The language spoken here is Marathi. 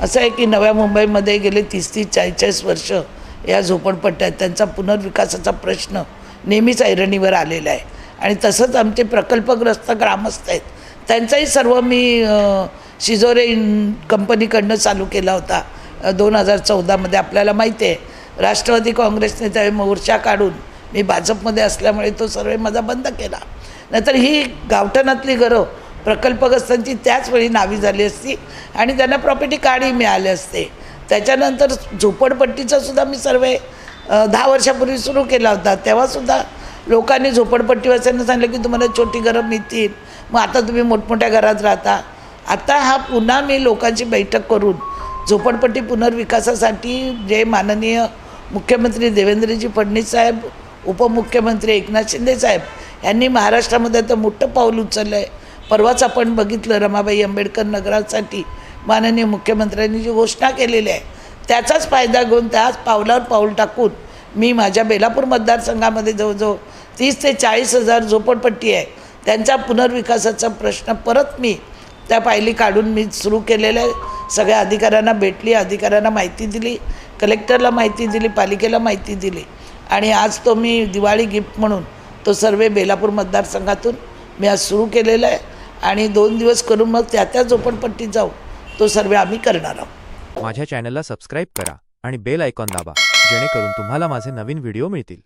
असं आहे की नव्या मुंबईमध्ये गेले तीस तीस चाळीस चाळीस वर्ष या झोपडपट्ट्यात त्यांचा पुनर्विकासाचा प्रश्न नेहमीच ऐरणीवर आलेला आहे. आणि तसंच आमचे प्रकल्पग्रस्त ग्रामस्थ आहेत. त्यांचाही सर्व मी शिजोरे कंपनीकडनं चालू केला होता. दोन हजार चौदामध्ये आपल्याला माहिती आहे. राष्ट्रवादी काँग्रेसने त्यावेळी मोर्चा काढून मी भाजपमध्ये असल्यामुळे तो सर्वे माझा बंद केला. नाहीतर ही गावठणातली घरं प्रकल्पग्रस्तांची त्याच वेळी नावी झाली असती आणि त्यांना प्रॉपर्टी कार्डही मिळाले असते. त्याच्यानंतर झोपडपट्टीचा सुद्धा मी सर्वे दहा वर्षापूर्वी सुरू केला होता. तेव्हासुद्धा लोकांनी झोपडपट्टीवाल्यांना सांगितलं की तुम्हाला छोटी घरं मिळतील. मग आता तुम्ही मोठमोठ्या घरात राहता. आता हा पुन्हा मी लोकांची बैठक करून झोपडपट्टी पुनर्विकासासाठी जे माननीय मुख्यमंत्री देवेंद्रजी फडणवीस साहेब उपमुख्यमंत्री एकनाथ शिंदे साहेब यांनी महाराष्ट्रामध्ये आता मोठं पाऊल उचललं आहे परवाच आपण बघितलं रमाबाई आंबेडकर नगरासाठी माननीय मुख्यमंत्र्यांनी जी घोषणा केलेली आहे त्याचाच फायदा घेऊन त्याच पावलावर पाऊल टाकून मी माझ्या बेलापूर मतदारसंघामध्ये जवळजवळ तीस ते चाळीस हजार झोपडपट्टी आहे त्यांच्या पुनर्विकासाचा प्रश्न परत मी त्या पायली काढून मी सुरू केलेलं आहे. सगळ्या अधिकाऱ्यांना भेटली अधिकाऱ्यांना माहिती दिली कलेक्टरला माहिती दिली पालिकेला माहिती दिली. आणि आज तो मी दिवाळी गिफ्ट म्हणून तो सर्वे बेलापूर मतदारसंघातून मी आज सुरू केलेला आहे. आणि दोन दिवस करून मग त्या त्या झोपडपट्टीत जाऊ. तो सर्वे आम्ही करणार आहोत. माझ्या चॅनलला सबस्क्राईब करा आणि बेल आयकॉन दाबा जेणेकरून तुम्हाला माझे नवीन व्हिडिओ मिळतील.